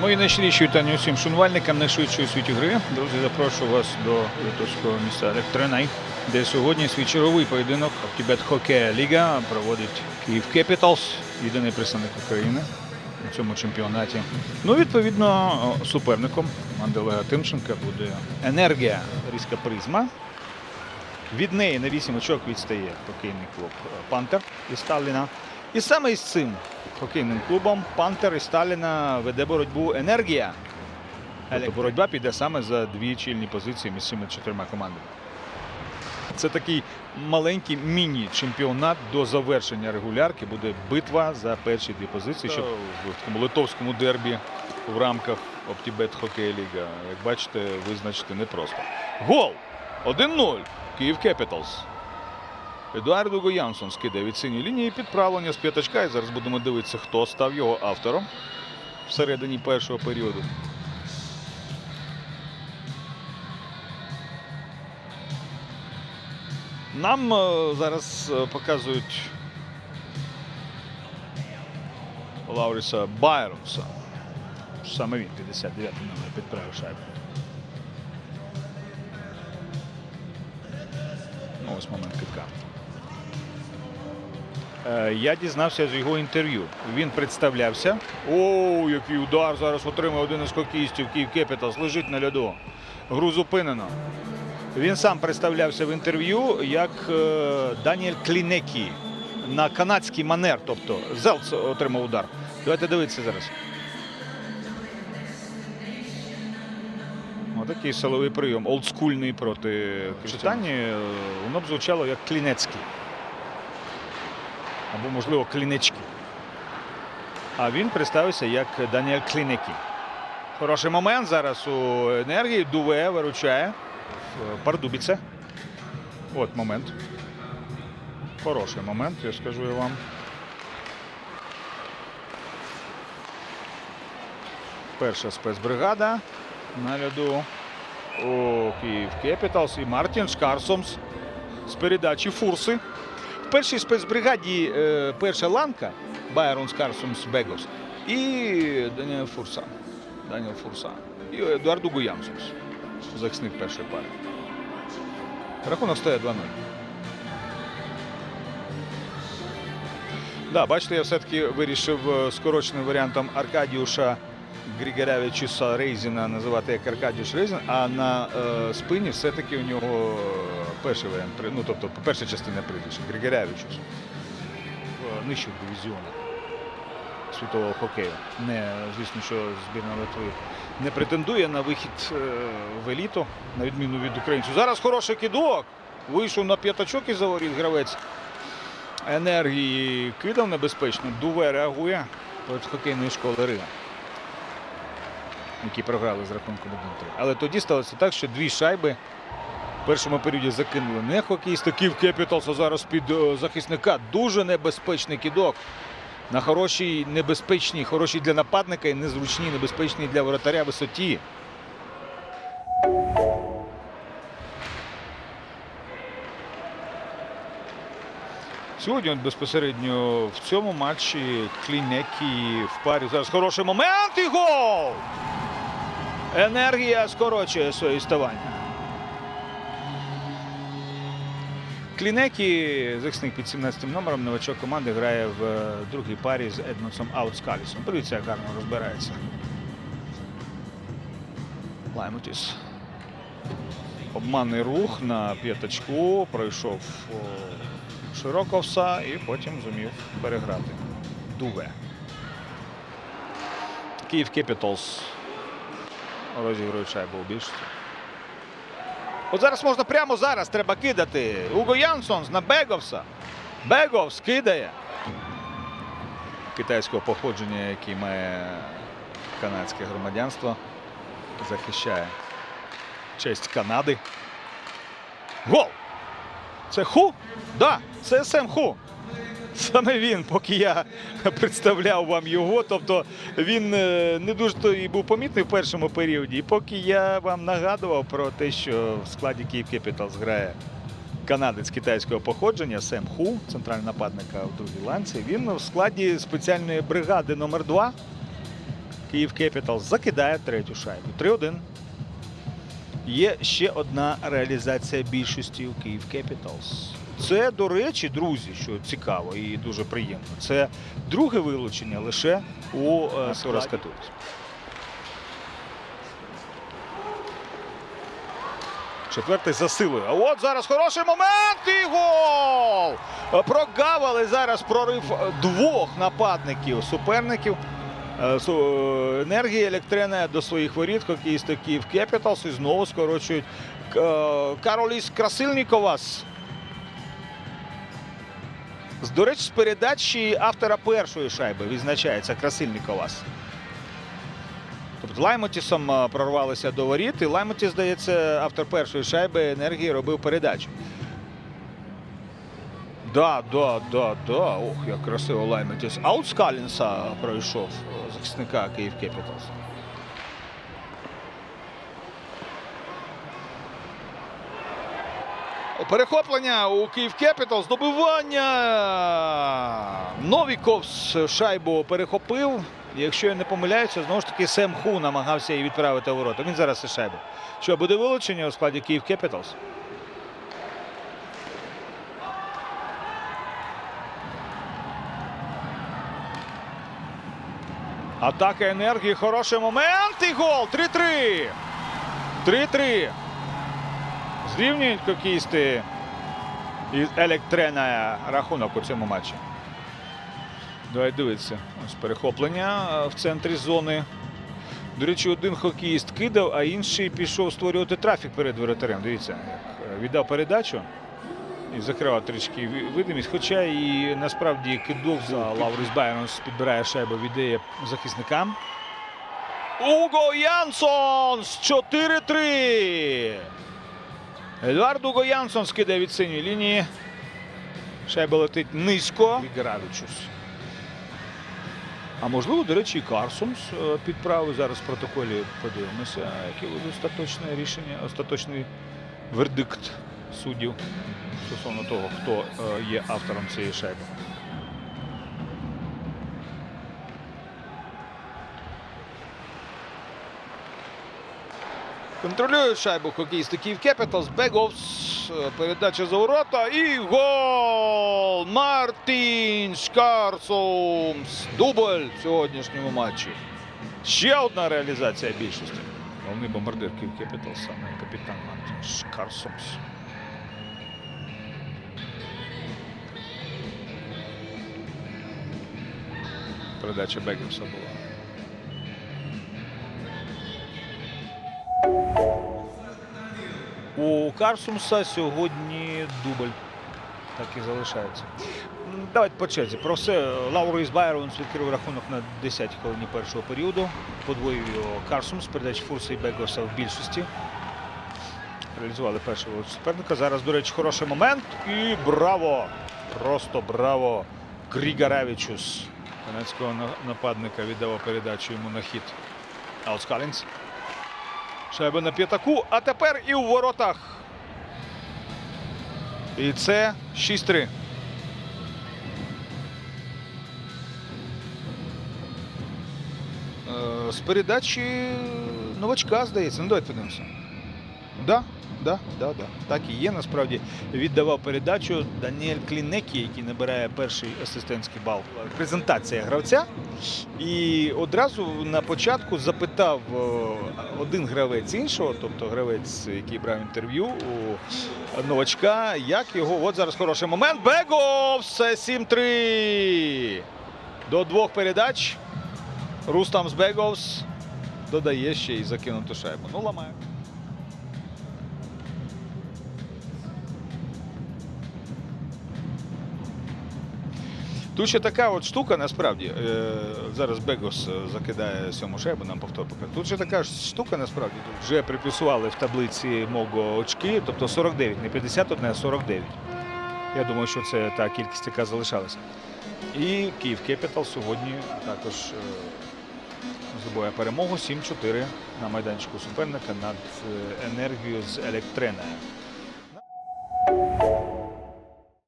Мої найщиріші вітання усім шанувальникам найшвидшої світі гри. Друзі, запрошую вас до литовського міста Електренай, де сьогодні свій черговий поєдинок Оптібет Хокея Ліга проводить Київ Кепіталс, єдиний представник України у цьому чемпіонаті. Ну, відповідно, суперником команди Тимченка буде енергія Різка Призма. Від неї на 8 очок відстає хокейний клуб Пантер із Сталіна. І саме із цим хокейним клубом Пантер із Сталіна веде боротьбу енергія. Тобто боротьба піде саме за дві чільні позиції між цими чотирма командами. Це такий маленький міні-чемпіонат до завершення регулярки. Буде битва за перші дві позиції, щоб в такому литовському дербі в рамках Оптібет Хокей Ліга, як бачите, визначити непросто. Гол! 1-0. Київ Кепіталс. Едуардо Гоянсон скидає від синьої лінії підправлення з п'ятачка. І зараз будемо дивитися, хто став його автором всередині першого періоду. Нам е, зараз е, показують Лауріса Байронса. Саме він 59-й номер підправив шайбу. Ну, ось момент китка. Е, Я дізнався з його інтерв'ю. Він представлявся. О, який удар зараз отримав один із хокеїстів Київ Кепіталс. Лежить на льоду. Гру зупинено. Він сам представлявся в інтерв'ю як е, Даніель Клінекі на канадський манер. Тобто Зелц отримав удар. Давайте дивитися зараз. Отакий силовий прийом, олдскульний проти читанні. е, Воно б звучало як Клінецький. Або, можливо, Клінечки. А він представився як Даніель Клінекі. Хороший момент зараз у енергії. Дуве виручає. в Пардубіце. От момент. Хороший момент, я скажу вам. Перша спецбригада на льоду. О, Київ Кепіталс і Мартін Шкарсомс з передачі Фурси. Першій спецбригаді е, перша ланка Байрон Скарсомс Бегос і Даніел Фурса. Даніел Фурса. І Едуарду Гуянсомс. Захисник першої пари. Рахунок стає 2-0. Да, бачите, я все-таки вирішив е, скороченим варіантом Аркадіуша Григорявичуса Рейзіна називати як Аркадіуш Рейзін, а на е, спині все-таки у нього перший варіант, ну тобто перша частина прізвища Григорявичус в нижчих дивізіонах світового хокею. Не, звісно, що збірна Литви не претендує на вихід е, в еліту, на відміну від українців. Зараз хороший кидок. Вийшов на п'ятачок і заворіт гравець енергії. Кидав небезпечно. Дуве реагує проти хокейної школи Рига. Які програли з рахунком 1-3. Але тоді сталося так, що дві шайби в першому періоді закинули не хокеїсти Київ Кепіталс, зараз під е, захисника. Дуже небезпечний кидок. На хорошій, небезпечній, хорошій для нападника і незручній, небезпечній для воротаря висоті. Сьогодні от безпосередньо в цьому матчі Клінекі в парі. Зараз хороший момент і гол! Енергія скорочує своє існування. Клінекі, захисник під 17 номером, новачок команди грає в е, другій парі з Едмонсом Аутскалісом. Подивіться, як гарно розбирається. Лаймутіс. Обманний рух на п'ятачку. Пройшов Широковса і потім зумів переграти. Дуве. Київ Кепіталс розігрують шайбу у більшості. От зараз можна прямо зараз треба кидати. Уго Янсонс на Беговса. Беговс кидає. Китайського походження, який має канадське громадянство, захищає честь Канади. Гол! Це Ху? Да, це Сем Ху. Саме він, поки я представляв вам його. Тобто він е, не дуже то і був помітний в першому періоді. І поки я вам нагадував про те, що в складі Київ Кепіталс грає канадець китайського походження Сем Ху, центральний нападника в другій ланці. Він в складі спеціальної бригади номер 2 Київ Кепітал закидає третю шайбу. 3-1. Є ще одна реалізація більшості у Київ Кепіталс. Це, до речі, друзі, що цікаво і дуже приємно. Це друге вилучення лише у е, Четвертий за силою. А от зараз хороший момент і гол! Прогавили зараз прорив е, двох нападників суперників. Е, су- Енергія електрена до своїх воріт, хокеїсти Київ Кепіталс і знову скорочують е, Кароліс Красильніковас. З- До речі, з передачі автора першої шайби відзначається Красильніковас. Тобто Лаймотісом прорвалися до воріт, і Лаймотіс, здається, автор першої шайби енергії робив передачу. Да, да, да, да. Ох, як красиво Лаймотіс. Аут з Калінса пройшов захисника Київ Кепіталс. Перехоплення у Київ Кепітал, здобивання. Новіковс шайбу перехопив. Якщо я не помиляюся, знову ж таки Сем Ху намагався її відправити у ворота. Він зараз і шайбу. Що буде вилучення у складі Київ Кепіталс? Атака енергії, хороший момент і гол. 3-3. 3-3. Зрівнюють хокеїсти із Електрена рахунок у цьому матчі. Давай дивитися. Ось перехоплення в центрі зони. До речі, один хокеїст кидав, а інший пішов створювати трафік перед воротарем. Дивіться, як е, віддав передачу і закривав трішки видимість. Хоча і насправді кидок за Лауріс Байронс підбирає шайбу, віддає захисникам. Уго Янсон з 4-3. Едуард Гоянсон Янсон скидає від синьої лінії. Шайба летить низько. Гравічус. А можливо, до речі, і Карсумс е, підправив. Зараз в протоколі подивимося, яке буде остаточне рішення, остаточний вердикт суддів стосовно того, хто е, є автором цієї шайби. Контролюють шайбу хокеїсти Київ Кепіталс. Беговс. е, Передача за ворота. І гол! Мартін Шкарсумс. Дубль в сьогоднішньому матчі. Ще одна реалізація більшості. Головний бомбардир Київ Кепіталс, саме капітан Мартін Шкарсумс. Передача Беговса була. У Карсумса сьогодні дубль. Так і залишається. Давайте по черзі. Про все. Лауріс Байронс відкрив рахунок на 10 хвилині першого періоду. Подвоїв його Карсумс. Передач Фурса і Бегоса в більшості. Реалізували першого суперника. Зараз, до речі, хороший момент. І браво! Просто браво! Грігаревичус. На- нападника віддав передачу йому на хід. Аутскалінс. Шайба на п'ятаку, а тепер і у воротах. І це 6-3. Е, З передачі новачка, здається. Ну, давайте подивимося. Да, да, да, да. Так і є. Насправді віддавав передачу Даніель Клінекі, який набирає перший асистентський бал. Презентація гравця. І одразу на початку запитав е, один гравець іншого, тобто гравець, який брав інтерв'ю у новачка, як його. От зараз хороший момент. Беговс 7-3. До двох передач. Рустам Беговс додає ще й закинуту шайбу. Ну, ламає. Тут ще така от штука, насправді. Е, зараз Бегос е, закидає сьому шайбу, нам повтор покаже. Тут ще така штука, насправді. Тут вже приписували в таблиці Мого очки, тобто 49, не 51, а 49. Я думаю, що це та кількість, яка залишалася. І Київ Кепітал сьогодні також е, здобуває перемогу 7-4 на майданчику суперника над енергією з Електрена.